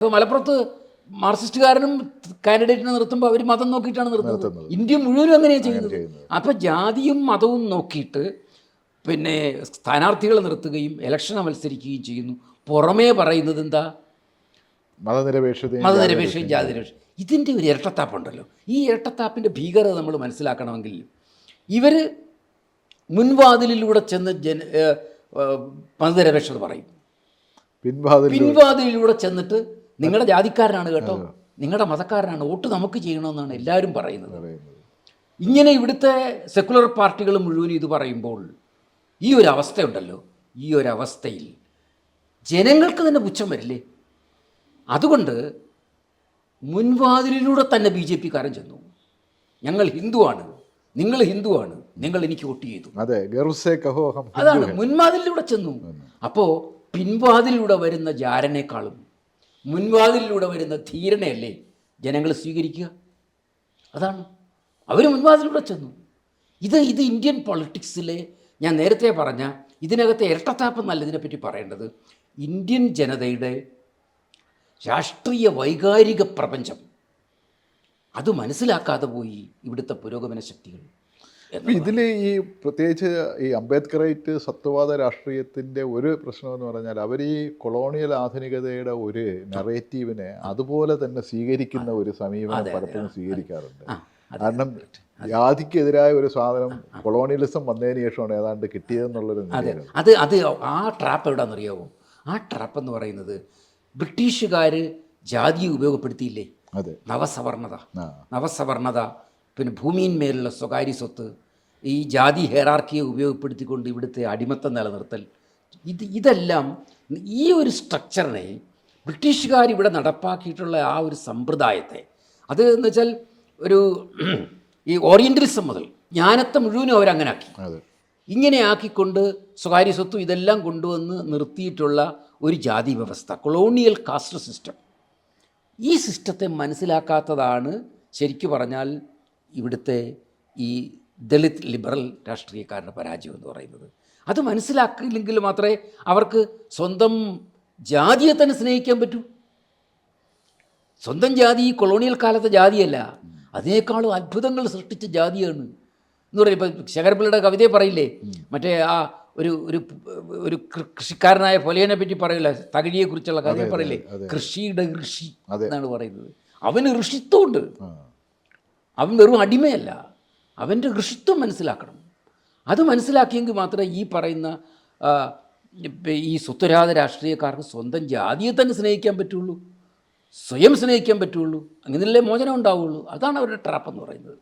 ഇപ്പോൾ മലപ്പുറത്ത് മാർക്സിസ്റ്റുകാരനും കാൻഡിഡേറ്റിനെ നിർത്തുമ്പോൾ അവർ മതം നോക്കിയിട്ടാണ് നിർത്തുന്നത്. ഇന്ത്യ മുഴുവനും അങ്ങനെയാണ് ചെയ്യുന്നത്. അപ്പോൾ ജാതിയും മതവും നോക്കിയിട്ട് പിന്നെ സ്ഥാനാർത്ഥികളെ നിർത്തുകയും ഇലക്ഷനെ മത്സരിക്കുകയും ചെയ്യുന്നു. പുറമേ പറയുന്നത് എന്താ? മതനിരപേക്ഷതയും മതനിരപേക്ഷയും ജാതിനിരപേക്ഷ ഇതിന്റെ ഒരു ഇരട്ടത്താപ്പുണ്ടല്ലോ. ഈ ഇരട്ടത്താപ്പിന്റെ ഭീകരത നമ്മൾ മനസ്സിലാക്കണമെങ്കിൽ ഇവർ മുൻവാതിലിലൂടെ ചെന്ന് ജന മതനിരപേക്ഷത പറയും. പിൻവാതിലിലൂടെ ചെന്നിട്ട് നിങ്ങളുടെ ജാതിക്കാരനാണ് കേട്ടോ. നിങ്ങളുടെ മതക്കാരനാണ്. വോട്ട് നമുക്ക് ചെയ്യണമെന്നാണ് എല്ലാവരും പറയുന്നത്. ഇങ്ങനെ ഇവിടുത്തെ സെക്കുലർ പാർട്ടികൾ മുഴുവൻ ഇത് പറയുമ്പോൾ ഈ ഒരു അവസ്ഥയുണ്ടല്ലോ. ഈ ഒരു അവസ്ഥയിൽ ജനങ്ങൾക്ക് തന്നെ പുച്ഛം വരില്ലേ? അതുകൊണ്ട് മുൻവാതിലിലൂടെ തന്നെ ബി ജെ പിക്കാരൻ ചെന്നു. ഞങ്ങൾ ഹിന്ദുവാണ്. നിങ്ങൾ ഹിന്ദുവാണ്. നിങ്ങൾ എനിക്ക് വോട്ട് ചെയ്തു. അതാണ്. മുൻവാതിലിലൂടെ ചെന്നു. അപ്പോൾ പിൻവാതിലൂടെ വരുന്ന ജാരനേക്കാളും മുൻവാതിലിലൂടെ വരുന്ന ധീരനെയല്ലേ ജനങ്ങൾ സ്വീകരിക്കുക? അതാണ്. അവർ മുൻവാതിലൂടെ ചെന്നു. ഇത് ഇത് ഇന്ത്യൻ പൊളിറ്റിക്സിലെ ഞാൻ നേരത്തെ പറഞ്ഞ ഇതിനകത്തെ ഇരട്ടത്താപ്പ് എന്നല്ല ഇതിനെപ്പറ്റി പറയേണ്ടത്. ഇന്ത്യൻ ജനതയുടെ രാഷ്ട്രീയ വൈകാരിക പ്രപഞ്ചം. അത് മനസ്സിലാക്കാതെ പോയി ഇവിടുത്തെ പുരോഗമന ശക്തികൾ. ഇതിൽ ഈ പ്രത്യേകിച്ച് ഈ അംബേദ്കറൈറ്റ് സത്വവാദ രാഷ്ട്രീയത്തിന്റെ ഒരു പ്രശ്നം എന്ന് പറഞ്ഞാൽ അവർ ഈ കൊളോണിയൽ ആധുനികതയുടെ ഒരു നറേറ്റീവിനെ അതുപോലെ തന്നെ സ്വീകരിക്കുന്ന ഒരു സമീപനം പലപ്പോഴും സ്വീകരിക്കാറുണ്ട്. കാരണം ജാതിക്കെതിരായ ഒരു സാധനം കൊളോണിയലിസം വന്നതിന് ശേഷമാണ് ഏതാണ്ട് കിട്ടിയതെന്നുള്ളൊരു അതെ അത് ആ ട്രാപ്പ് എവിടെയാണെന്നറിയാവോ ആ ട്രാപ്പ് എന്ന് പറയുന്നത് ബ്രിട്ടീഷുകാർ ജാതിയെ ഉപയോഗപ്പെടുത്തിയില്ലേ? അതെ. നവസവർണത നവസവർണത പിന്നെ ഭൂമിയിന്മേലുള്ള സ്വകാര്യ സ്വത്ത് ഈ ജാതി ഹെറാർക്കിയെ ഉപയോഗപ്പെടുത്തിക്കൊണ്ട് ഇവിടുത്തെ അടിമത്തം നിലനിർത്തൽ ഇത് ഇതെല്ലാം ഈ ഒരു സ്ട്രക്ചറിനെ ബ്രിട്ടീഷുകാർ ഇവിടെ നടപ്പാക്കിയിട്ടുള്ള ആ ഒരു സമ്പ്രദായത്തെ അത് എന്ന് വെച്ചാൽ ഒരു ഈ ഓറിയന്റലിസം മുതൽ ജ്ഞാനത്തെ മുഴുവനും അവരങ്ങനെ ആക്കി ഇങ്ങനെ ആക്കിക്കൊണ്ട് സ്വകാര്യ സ്വത്തും ഇതെല്ലാം കൊണ്ടുവന്ന് നിർത്തിയിട്ടുള്ള ഒരു ജാതി വ്യവസ്ഥ കൊളോണിയൽ കാസ്റ്റ് സിസ്റ്റം. ഈ സിസ്റ്റത്തെ മനസ്സിലാക്കാത്തതാണ് ശരിക്കു പറഞ്ഞാൽ ഇവിടുത്തെ ഈ ദളിത് ലിബറൽ രാഷ്ട്രീയക്കാരുടെ പരാജയം എന്ന് പറയുന്നത്. അത് മനസ്സിലാക്കിയില്ലെങ്കിൽ മാത്രമേ അവർക്ക് സ്വന്തം ജാതിയെ തന്നെ സ്നേഹിക്കാൻ പറ്റൂ. സ്വന്തം ജാതി ഈ കൊളോണിയൽ കാലത്തെ ജാതിയല്ല. അതിനേക്കാളും അത്ഭുതങ്ങൾ സൃഷ്ടിച്ച ജാതിയാണ്. എന്ന് പറയും. ഇപ്പം ശങ്കരപ്പിള്ളയുടെ കവിതയെ പറയില്ലേ? മറ്റേ ആ ഒരു ഒരു ഒരു കൃഷിക്കാരനായ പൊലയനെ പറ്റി പറയില്ല? തകഴിയെക്കുറിച്ചുള്ള കഥയെ പറയില്ലേ? കൃഷിയുടെ ഋഷി എന്നാണ് പറയുന്നത്. അവന് ഋഷിത്വമുണ്ട്. അവൻ വെറും അടിമയല്ല. അവന്റെ ഋഷിത്വം മനസ്സിലാക്കണം. അത് മനസ്സിലാക്കിയെങ്കിൽ മാത്രമേ ഈ പറയുന്ന ഈ സ്വത്വരാത രാഷ്ട്രീയക്കാർക്ക് സ്വന്തം ജാതിയെ തന്നെ സ്നേഹിക്കാൻ പറ്റുള്ളൂ. സ്വയം സ്നേഹിക്കാൻ പറ്റുള്ളൂ. അങ്ങനെയല്ലേ മോചനം ഉണ്ടാവുള്ളൂ. അതാണ് അവരുടെ ട്രാപ്പ് എന്ന് പറയുന്നത്.